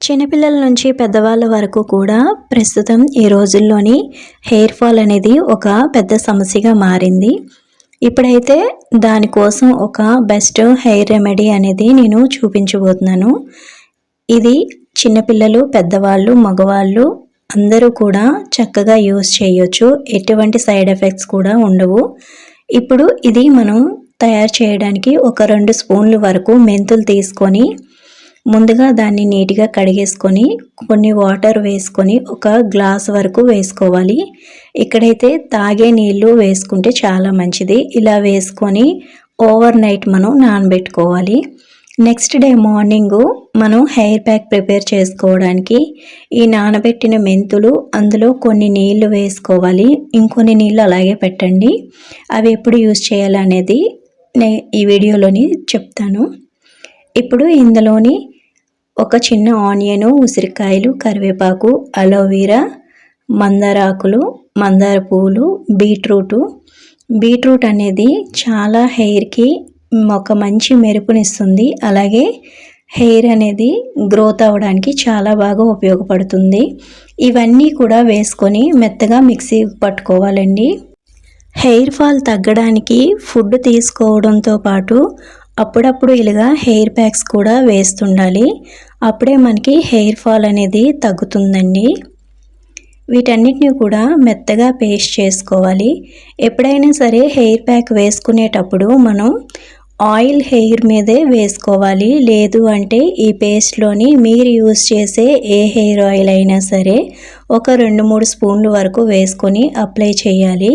చిన్నపిల్లల నుంచి పెద్దవాళ్ళ వరకు కూడా ప్రస్తుతం ఈ రోజుల్లోని హెయిర్ ఫాల్ అనేది ఒక పెద్ద సమస్యగా మారింది. ఇప్పుడైతే దానికోసం ఒక బెస్ట్ హెయిర్ రెమెడీ అనేది నేను చూపించబోతున్నాను. ఇది చిన్నపిల్లలు పెద్దవాళ్ళు మగవాళ్ళు అందరూ కూడా చక్కగా యూస్ చేయొచ్చు. ఎటువంటి సైడ్ ఎఫెక్ట్స్ కూడా ఉండవు. ఇప్పుడు ఇది మనం తయారు చేయడానికి ఒక రెండు స్పూన్ల వరకు మెంతులు తీసుకొని ముందుగా దాన్ని నీట్గా కడిగేసుకొని కొన్ని వాటర్ వేసుకొని ఒక గ్లాస్ వరకు వేసుకోవాలి. ఇక్కడైతే తాగే నీళ్ళు వేసుకుంటే చాలా మంచిది. ఇలా వేసుకొని ఓవర్ నైట్ మనం నానబెట్టుకోవాలి. నెక్స్ట్ డే మార్నింగ్ మనం హెయిర్ ప్యాక్ ప్రిపేర్ చేసుకోవడానికి ఈ నానబెట్టిన మెంతులు అందులో కొన్ని నీళ్ళు వేసుకోవాలి. ఇంకొన్ని నీళ్ళు అలాగే పెట్టండి. అవి ఎప్పుడు యూజ్ చేయాలనేది నే ఈ వీడియోలోని చెప్తాను. ఇప్పుడు ఇందులోని ఒక చిన్న ఆనియను ఉసిరికాయలు కరివేపాకు అలోవీరా మందారాకులు మందార పువ్వులు బీట్రూటు. బీట్రూట్ అనేది చాలా హెయిర్కి ఒక మంచి మెరుపునిస్తుంది. అలాగే హెయిర్ అనేది గ్రోత్ అవ్వడానికి చాలా బాగా ఉపయోగపడుతుంది. ఇవన్నీ కూడా వేసుకొని మెత్తగా మిక్సీ పట్టుకోవాలండి. హెయిర్ ఫాల్ తగ్గడానికి ఫుడ్ తీసుకోవడంతో పాటు అప్పుడప్పుడు ఇలాగా హెయిర్ ప్యాక్స్ కూడా వేస్తుండాలి. అప్పుడే మనకి హెయిర్ ఫాల్ అనేది తగ్గుతుందండి. వీటన్నిటిని కూడా మెత్తగా పేస్ట్ చేసుకోవాలి. ఎప్పుడైనా సరే హెయిర్ ప్యాక్ వేసుకునేటప్పుడు మనం ఆయిల్ హెయిర్ మీదే వేసుకోవాలి. లేదు అంటే ఈ పేస్ట్లోని మీరు యూస్ చేసే ఏ హెయిర్ ఆయిల్ అయినా సరే ఒక రెండు మూడు స్పూన్లు వరకు వేసుకొని అప్లై చేయాలి.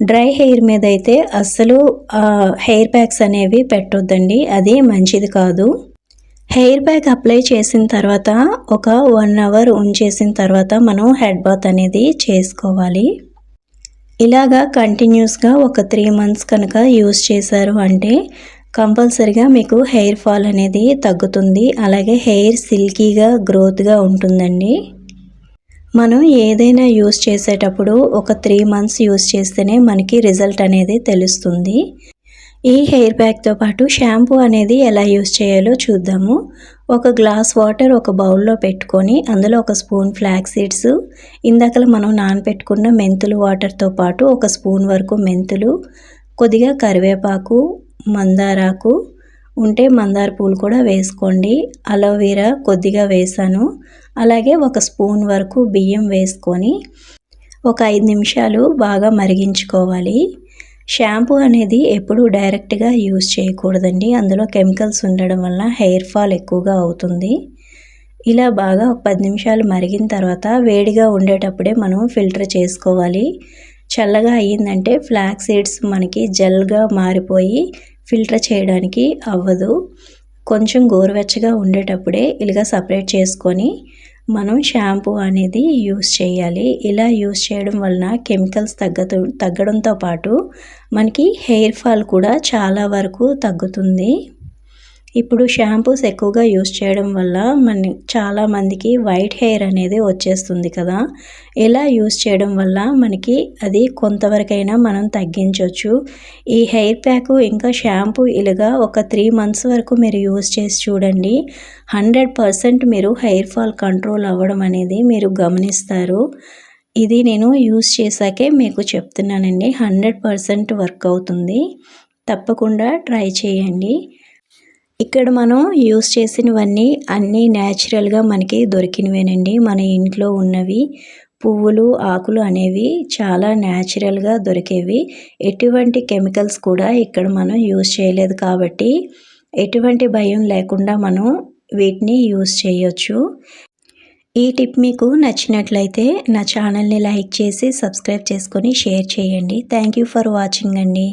డ్రై హెయిర్ మీద అయితే అస్సలు హెయిర్ ప్యాక్స్ అనేవి పెట్టొద్దండి. అది మంచిది కాదు. హెయిర్ బ్యాగ్ అప్లై చేసిన తర్వాత ఒక వన్ అవర్ ఉంచేసిన తర్వాత మనం హెడ్ బాత్ అనేది చేసుకోవాలి. ఇలాగా కంటిన్యూస్గా ఒక త్రీ మంత్స్ కనుక యూస్ చేశారు అంటే కంపల్సరిగా మీకు హెయిర్ ఫాల్ అనేది తగ్గుతుంది. అలాగే హెయిర్ సిల్కీగా గ్రోత్గా ఉంటుందండి. మనం ఏదైనా యూస్ చేసేటప్పుడు ఒక త్రీ మంత్స్ యూస్ చేస్తేనే మనకి రిజల్ట్ అనేది తెలుస్తుంది. ఈ హెయిర్ ప్యాక్తో పాటు షాంపూ అనేది ఎలా యూస్ చేయాలో చూద్దాము. ఒక గ్లాస్ వాటర్ ఒక బౌల్లో పెట్టుకొని అందులో ఒక స్పూన్ ఫ్లాక్ సీడ్స్ ఇందాకలు మనం నానపెట్టుకున్న మెంతులు వాటర్తో పాటు ఒక స్పూన్ వరకు మెంతులు కొద్దిగా కరివేపాకు మందారాకు ఉంటే మందార పూలు కూడా వేసుకోండి. అలోవీరా కొద్దిగా వేసాను. అలాగే ఒక స్పూన్ వరకు బియ్యం వేసుకొని ఒక ఐదు నిమిషాలు బాగా మరిగించుకోవాలి. షాంపూ అనేది ఎప్పుడు డైరెక్ట్గా యూజ్ చేయకూడదండి. అందులో కెమికల్స్ ఉండడం వల్ల హెయిర్ ఫాల్ ఎక్కువగా అవుతుంది. ఇలా బాగా ఒక పది నిమిషాలు మరిగిన తర్వాత వేడిగా ఉండేటప్పుడే మనం ఫిల్టర్ చేసుకోవాలి. చల్లగా అయ్యిందంటే ఫ్లాక్ సీడ్స్ మనకి జెల్గా మారిపోయి ఫిల్టర్ చేయడానికి అవ్వదు. కొంచెం గోరువెచ్చగా ఉండేటప్పుడే ఇలాగా సపరేట్ చేసుకొని మనం షాంపూ అనేది యూస్ చేయాలి. ఇలా యూస్ చేయడం వలన కెమికల్స్ తగ్గదు తగ్గడంతో పాటు మనకి హెయిర్ ఫాల్ కూడా చాలా వరకు తగ్గుతుంది. ఇప్పుడు షాంపూస్ ఎక్కువగా యూస్ చేయడం వల్ల మన చాలామందికి వైట్ హెయిర్ అనేది వచ్చేస్తుంది కదా. ఇలా యూస్ చేయడం వల్ల మనకి అది కొంతవరకైనా మనం తగ్గించవచ్చు ఈ హెయిర్ ప్యాక్ ఇంకా షాంపూ ఇలాగా ఒక త్రీ మంత్స్ వరకు మీరు యూస్ చేసి చూడండి. హండ్రెడ్ పర్సెంట్ మీరు హెయిర్ ఫాల్ కంట్రోల్ అవ్వడం అనేది మీరు గమనిస్తారు. ఇది నేను యూస్ చేశాకే మీకు చెప్తున్నానండి. హండ్రెడ్ పర్సెంట్ వర్క్ అవుతుంది. తప్పకుండా ట్రై చేయండి. ఇక్కడ మనం యూస్ చేసినవన్నీ అన్నీ న్యాచురల్గా మనకి దొరికినవేనండి. మన ఇంట్లో ఉన్నవి పువ్వులు ఆకులు అనేవి చాలా న్యాచురల్గా దొరికేవి. ఎటువంటి కెమికల్స్ కూడా ఇక్కడ మనం యూస్ చేయలేదు కాబట్టి ఎటువంటి భయం లేకుండా మనం వీటిని యూస్ చేయొచ్చు. ఈ టిప్ మీకు నచ్చినట్లయితే నా ఛానల్ని లైక్ చేసి సబ్స్క్రైబ్ చేసుకొని షేర్ చేయండి. థ్యాంక్ యూ ఫర్ వాచింగ్ అండి.